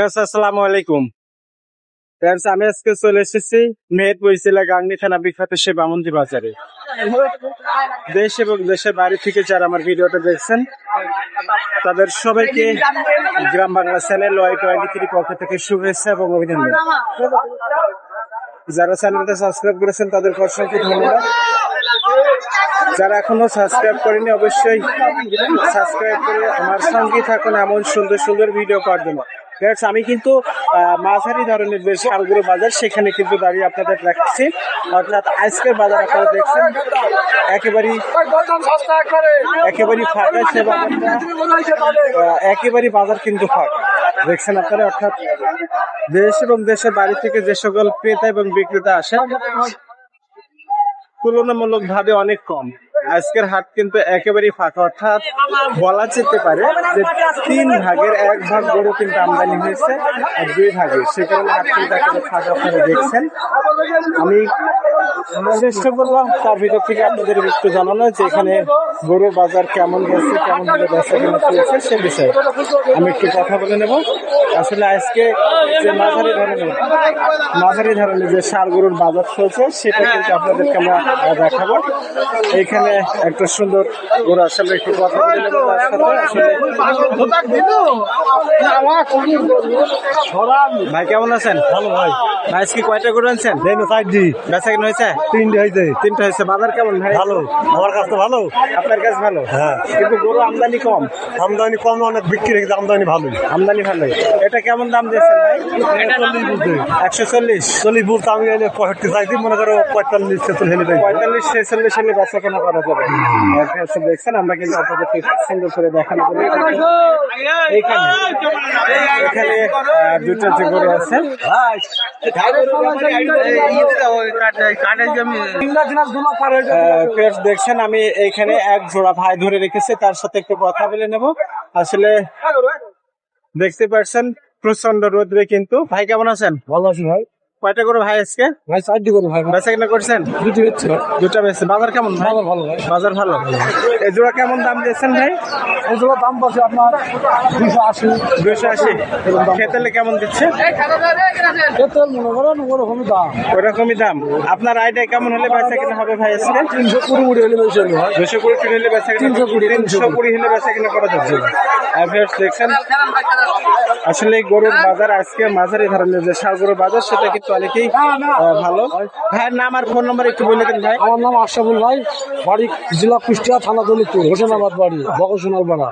আসসালামু আলাইকুম। ফ্রেন্ডস আমি আজকে চলে এসেছি মেহেরপুর জেলা গাংনি থানা বিখ্যাত সে বামন্দি বাজারে। দেশ এবং দেশের বাইরে থেকে যারা আমার ভিডিওটা দেখছেন, তাদের সবাইকে Gram Bangla channel Y twenty three পক্ষ থেকে শুভেচ্ছা এবং অভিনন্দন। যারা চ্যানেলটা সাবস্ক্রাইব করেছেন তাদের অসংখ্য ধন্যবাদ। যারা এখনও সাবস্ক্রাইব করেনি অবশ্যই সাবস্ক্রাইব করে আমার সঙ্গে থাকুন এমন সুন্দর সুন্দর ভিডিও পাওয়ার জন্য। Friends, আমি কিন্তু মাঝারি ধরনের যে শালগুলো বাজার সেখানে কিন্তু দাঁড়িয়ে আপনাদের রাখছি অর্থাৎ আজকের বাজার আপনারা দেখছেন একেবারেই একেবারেই ফাঁকা সে একেবারেই বাজার কিন্তু ফাঁকা। দেখছেন আপনারা অর্থাৎ দেশ এবং দেশের বাড়ি থেকে যে সকল ক্রেতা এবং বিক্রেতা আসে তুলনামূলক ভাবে অনেক কম। আজকের হাট কিন্তু একেবারেই ফাঁকা, অর্থাৎ বলা যেতে পারে যে তিন ভাগের এক ভাগ গরু কিন্তু আমদানি হয়েছে আর দুই ভাগে। সে কারণে হাট কিন্তু একেবারে ফাঁকা আপনারা দেখছেন আমি চেষ্টা করলাম তার ভিতর থেকে আপনাদের একটু জানানো যে এখানে গরুর বাজার কেমন গেছে কেমন ভাবে বেচা কেনা চলছে সে বিষয়ে আমি একটু কথা বলে নেব। আসলে আজকে যে মাঝারি ধরনের মাঝারি ধরনের যে সার গরুর বাজার চলছে, সেটা কিন্তু আপনাদেরকে আমরা দেখাবো। এখানে একটা সুন্দর গরু আসলে একটু কথা ভাই কেমন আছেন? ভালো ভাই। ভাই আজকে কয়টা গরু আনছেন? বেচা কেনা হয়েছে? তিনটে হয়েছে। তিনটা হয়েছে। বাজার কেমন ভাই? ভালো। আমার কাছে তো ভালো। আপনার কাছে ভালো? হ্যাঁ। কিন্তু গরু আমদানি কম। আমদানি কম অনেক বিক্রি হয়েছে আমদানি ভালোই। আমদানি ভালো এটা কেমন দাম দিয়েছেন ভাই? একশো চল্লিশ। চল্লিশ বলতে আমি পঁয়ষট্টি চাইছি মনে করো পঁয়তাল্লিশ ছেচল্লিশ পঁয়তাল্লিশ ছেচল্লিশ হলে বেচা কেনা করা এসে দেখছেন? আমরা কিন্তু সুন্দর করে দেখানো করি এখানে এখানে দুটো যে গরু আছে। দেখছেন, আমি এইখানে এক জোড়া ভাই ধরে রেখেছি, তার সাথে একটু কথা বলে নেব। আসলে দেখতে পাচ্ছেন প্রচণ্ড রোদ্রে কিন্তু। ভাই, কেমন আছেন? ভালো আছি ভাই। কয়টা করে ভাই আজকে? ভাই দি করো ভাই। বেচা কেনা করছেন? দুটি হচ্ছে দুটা বেচছে বাজার কেমন ভাই? ভালো ভালো ভাই। বাজার ভালো। এই জোড়া কেমন দাম দিয়েছেন ভাই? এগুলো দাম পাচ্ছে আপনার দুশো আশি। দুশো আশি। খেতেলে কেমন দিচ্ছে? তেল মনে করেন ওরকমই দাম। ওরকমই দাম। আপনার আইডিয়া কেমন হলে বেচা কেনা হবে ভাই আজকে? তিনশো কুড়ি মুড়ি হলে হলো ভাই দুশো কুড়ি কিনে হলে বেচা কেনা তিনশো কুড়ি, তিনশো কুড়ি হলে বেচা কেনা করা যাচ্ছে viewers দেখছেন আসলে গরুর বাজার আজকে মাঝারি ধরনের যে সার গরুর বাজার সেটা কিন্তু আহ, ভালো? ভাইয়ের নাম আর ফোন নাম্বার একটু বলে দিন ভাই। আমার নাম আশরাফুল ভাই বাড়ি জেলা কুষ্টিয়া থানা দলিতপুর হোসেনাবাদ বাড়ি বকসোনাল বাড়া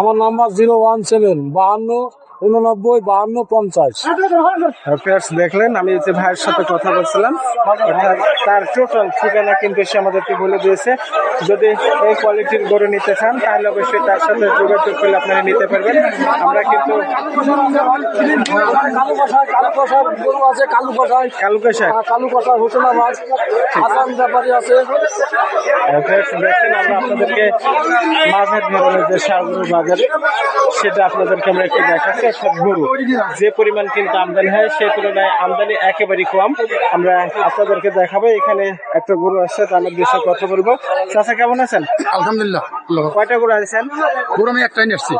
আমার নাম্বার জিরো ওয়ান সেভেন বাহান্ন উননব্বই বাহান্ন পঞ্চাশ। ফ্রেন্ডস দেখলেন আমি যে ভাইয়ের সাথে কথা বলছিলাম। অর্থাৎ তার টোটাল ঠিকানা কিন্তু সে আমাদেরকে বলে দিয়েছে। যদি এই কোয়ালিটির গরু নিতে চান তাহলে অবশ্যই তার সাথে যোগাযোগ করলে আপনারা নিতে পারবেন। আমরা কিন্তু কষায় গরু আছে কালু কষায় কালু কাশা কালু হোসেনাবাদ হাসান ব্যাপারী আছে ফ্রেন্ডস আমরা আপনাদেরকে মাঝের ধরনের যে সারগুলো বাজারে সেটা আপনাদেরকে আমরা একটু দেখাচ্ছি। অর্থাৎ গরু যে পরিমাণ কিন্তু আমদানি হয়, সেই তুলনায় আমদানি একেবারেই কম। আমরা আপনাদেরকে দেখাবো, এখানে একটা গরু আসছে, তার মধ্যে কথা বলব। চাষা কেমন আছেন? আলহামদুলিল্লাহ। কয়টা গরু আনছেন? গরু আমি একটাই নিয়ে আসছি।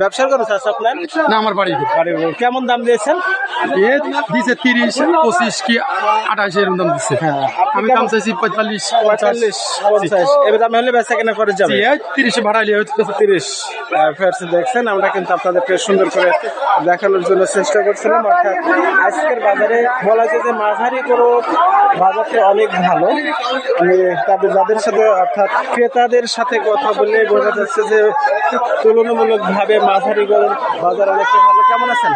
ব্যবসার গরু চাষ আপনার? না আমার বাড়ি বাড়ির গরু। কেমন দাম দিয়েছেন? এ দিছে তিরিশ পঁচিশ কি আঠাশ এরকম দাম দিচ্ছে হ্যাঁ, আমি দাম চাইছি পঁয়তাল্লিশ পঁয়তাল্লিশ পঞ্চাশ। এবার দাম হলে বেচা কেনা করে যাবে। তিরিশে ভাড়াইলে হয়তো তিরিশ। ফেয়ার্স দেখছেন আমরা কিন্তু আপনাদেরকে সুন্দর করে দেখানোর জন্য চেষ্টা করছিলাম। অর্থাৎ আজকের বাজারে বলা যায় যে মাঝারি করে বাজারটা অনেক ভালো। আমি তাদের যাদের সাথে অর্থাৎ ক্রেতাদের সাথে কথা বলে বোঝা যাচ্ছে যে তুলনামূলক ভাবে মাঝারি গরুর বাজার অনেকটা ভালো। কেমন আছেন?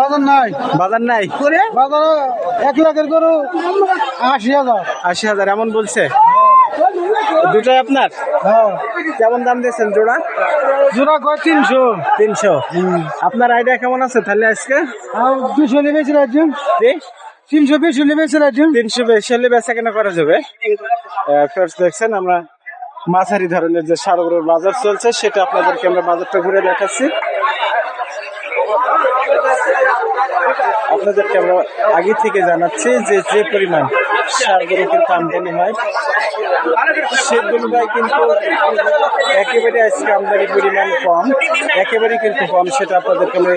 বাজার নাই। বাজার নাই? করে বাজার এক লাখের গরু আশি হাজার। আশি হাজার এমন বলছে? দুটাই আপনার? হ্যাঁ। কেমন দাম দিয়েছেন জোড়া? জোড়া কয়? তিনশো। তিনশো। আপনার আইডিয়া কেমন আছে তাহলে আজকে? দুশো নেবেছিল একজন? তিনশো বেশি নেবেছিল একজন তিনশো বেশি হলে বেচা কেনা করা যাবে। ফার্স্ট দেখছেন আমরা মাঝারি ধরনের যে সারগরের বাজার চলছে সেটা আপনাদেরকে আমরা বাজারটা ঘুরে দেখাচ্ছি। আপনাদেরকে আমরা আগে থেকে জানাচ্ছি যে যে পরিমাণ সার গরু কিন্তু আমদানি হয় সে তুলনায় কিন্তু একেবারে আজকে আমদানি পরিমাণ কম। একেবারে কিন্তু কম, সেটা আপনাদেরকে আমি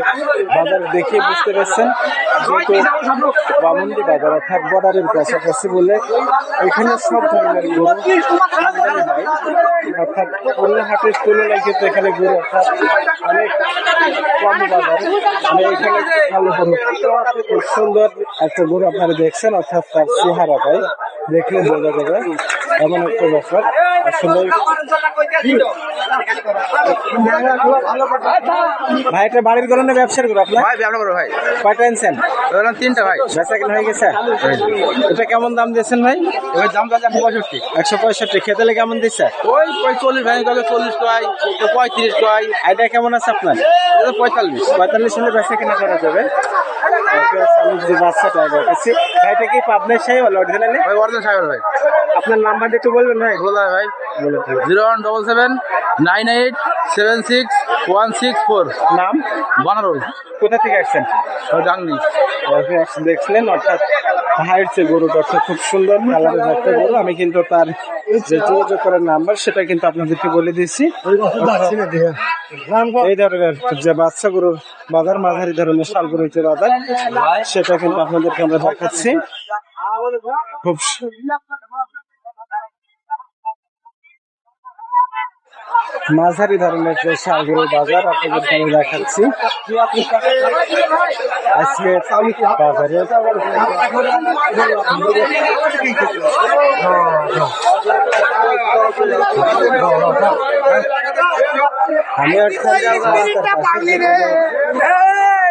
বাজার দেখে বুঝতে পারছেন। যেহেতু বামন্দি বাজার অর্থাৎ বর্ডারের কাছাকাছি বলে এখানে সব ধরনের গরু হয়। অর্থাৎ অন্য হাটের তুলনায় কিন্তু এখানে গরু অর্থাৎ অনেক কম বাজারে। সুন্দর একটা গরু আপনারা দেখছেন অর্থাৎ তার চেহারাটাই দেখলে বোঝা যাবে। এমন একটা ব্যাপার আসলে ভাই এটা বাড়ির গরু না ব্যবসার গরু আপনার ভাই ব্যবসা করো ভাই। কয়টা আনছেন? ধরলাম তিনটা ভাই। বেচা কিনা হয়ে গেছে? এটা কেমন দাম দিয়েছেন ভাই? ওই দাম তো একশো পঁয়ষট্টি। একশো পঁয়ষট্টি। খেতে কেমন দিচ্ছে? ওই চল্লিশ ভাই গেলে চল্লিশ টাই পঁয়ত্রিশ টাই আইডিয়া কেমন আছে আপনার? পঁয়তাল্লিশ। পঁয়তাল্লিশ হলে বেচা কিনা করা যাবে? যে বাচ্চাটা দেখাচ্ছি এটা কি পাবনার অরিজিনালি ভাই অর্জন সাহেব ভাই। আপনার নাম্বারটা একটু বলবেন ভাই। বলা ভাই। Zero one double seven nine eight seven six one six four. নাম? বানারোল কোথা থেকে আসছেন? ওকে, দেখছিলেন অর্থাৎ হাইট যে গরুটা অর্থাৎ খুব সুন্দর কালারের একটা গরু। আমি কিন্তু তার যে যোগাযোগ করার নাম্বার সেটা কিন্তু আপনাদেরকে বলে দিচ্ছি এই ধরনের যে বাচ্চা গরুর বাজার মাঝারি ধরনের শাল গরু যে বাজার সেটা কিন্তু আপনাদেরকে আমরা দেখাচ্ছি। খুব মাঝারি ধরনের আগের বাজার আপনাদের সামনে দেখাচ্ছি। আজকে বাজারে আমি অর্থাৎ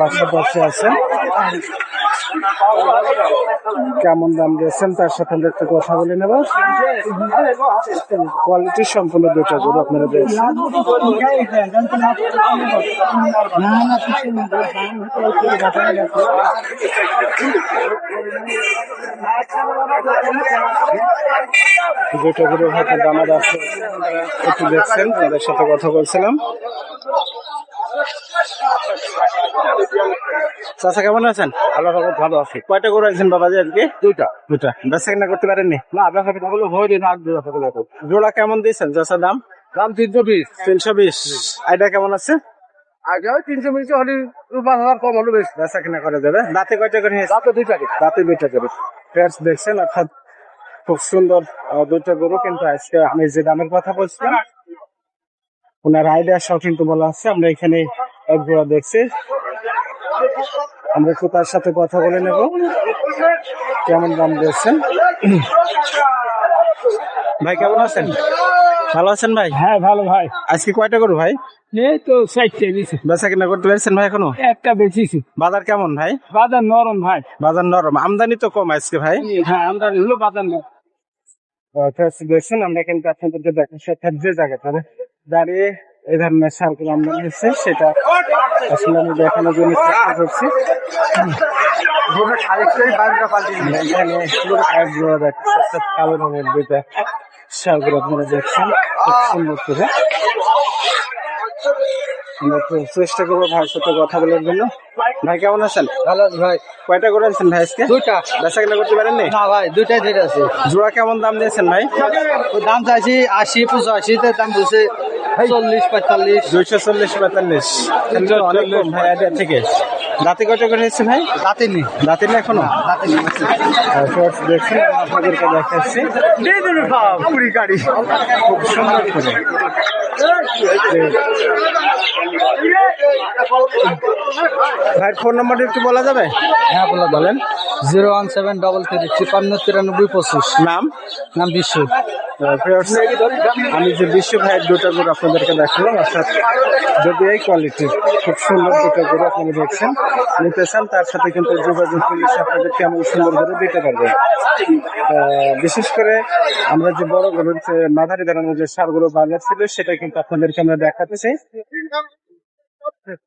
পাশাপাশি আছে কেমন দাম দিয়েছেন? তার সাথে আমরা একটু কথা বলে নেব। কোয়ালিটি সম্পূর্ণ দুটো গরু আপনারা দিয়েছেন। দুটো হাতে দামার আছে। একটু দেখছেন, তাদের সাথে কথা বলছিলাম। চাচা কেমন আছেন? আল্লাহ রহমত ভালো আছে। কয়টা গরু আছেন বাবাজি আজকে? দুইটা। দুটা বেচা কিনা করতে পারেননি? না ব্যবসা কিনা বলে ভয় দিন জোড়া কেমন দিয়েছেন চাচা দাম? দাম তিনশো বিশ। তিনশো বিশ। আইডিয়া কেমন আছে? আগে ওই তিনশো বিশ হলে পাঁচ হাজার কম হলো বেশ। বেচা কিনা করা দাঁতে কয়টা করে দাঁতে দুইটা করে। ফ্রেন্ডস দেখছেন? অর্থাৎ খুব সুন্দর দুইটা গরু কিন্তু আজকে আমি যে দামের কথা বলছিলাম ওনার আইডিয়া সহ কিন্তু বলা আছে। আমরা এখানে এক জোড়া দেখছি। আমরা একটু তার সাথে কথা বলে নেব। কেমন দাম দিয়েছেন? ভাই কেমন আছেন? ভালো আছেন ভাই? হ্যাঁ ভালো ভাই। আজকে কয়টা গরু ভাই? এই তো চারটে দিছি বেচা কিনা করতে পারছেন ভাই এখনও? একটা বেচিছি বাজার কেমন ভাই? বাজার নরম ভাই। বাজার নরম। আমদানি তো কম আজকে ভাই। হ্যাঁ আমদানি হলো বাজার নরম। দেখছেন আমরা কিন্তু আপনাদেরকে দেখা সাথে যে জায়গাটা দাঁড়িয়ে এই ধরনের সার্কেল আমদানি হচ্ছে সেটা আসলে আমি দেখানোর জন্য চেষ্টা করছি। কালো রঙের দুইটা সার্কেল আপনারা দেখছেন খুব সুন্দর করে। চেষ্টা করব ভাইয়ের সাথে কথা বলার জন্য। ভাই কেমন আছেন? ভালো ভাই। কয়টা করে আছেন ভাই আজকে? দুইটা। বেচা কিনা করতে পারেন না ভাই দুইটাই ঠিক আছে। জোড়া কেমন দাম দিয়েছেন ভাই? দাম চাইছি আশি পঁচাশি তে দাম বলছে চল্লিশ পঁয়তাল্লিশ। দুইশো চল্লিশ পঁয়তাল্লিশ। থেকে দাঁতে কয়টা করে এসেছে ভাই? দাঁতে নি দাঁতে না এখনও? দাঁতে নি আর shorts দেখছেন আপনাদেরকে দেখাচ্ছি। কুড়ি গাড়ি। খুব সুন্দর করে। ভাই ফোন নাম্বারটা একটু বলা যাবে? হ্যাঁ বলে বলেন। Zero one seven double three তিপ্পান্ন তিরানব্বই পঁচিশ। নাম? নাম বিশ্ব আমি যে বিশ্ব ভাইয়ের দুটো গরু আপনাদেরকে দেখালাম অর্থাৎ যদি এই কোয়ালিটির খুব সুন্দর দুটো গরু আপনারা দেখছেন নিতে চান তার সাথে কিন্তু যোগাযোগ করলে আপনাদের কেমন সুন্দর গরু দিতে পারবে। বিশেষ করে আমরা যে বড় গরুর মাঝারি ধরনের যে সার গরু বাজার ছিল সেটা কিন্তু আপনাদেরকে আমরা দেখাচ্ছি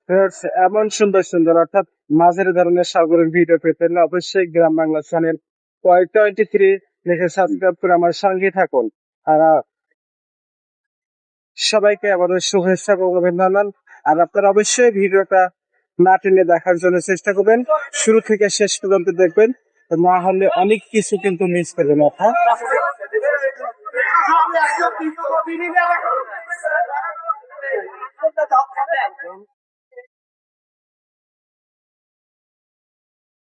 Viewers, এমন সুন্দর সুন্দর অর্থাৎ মাঝারি ধরনের সাগরের ভিডিও পেতে অবশ্যই Gram Bangla channel twenty three লিখে সাবস্ক্রাইব করে আমার সঙ্গে থাকুন। সবাইকে আমাদের শুভেচ্ছা ও অভিনন্দন। আর আপনারা অবশ্যই ভিডিওটা না টেনে দেখার জন্য চেষ্টা করবেন। শুরু থেকে শেষ পর্যন্ত দেখবেন। না হলে অনেক কিছু কিন্তু মিস করবেন, অর্থাৎ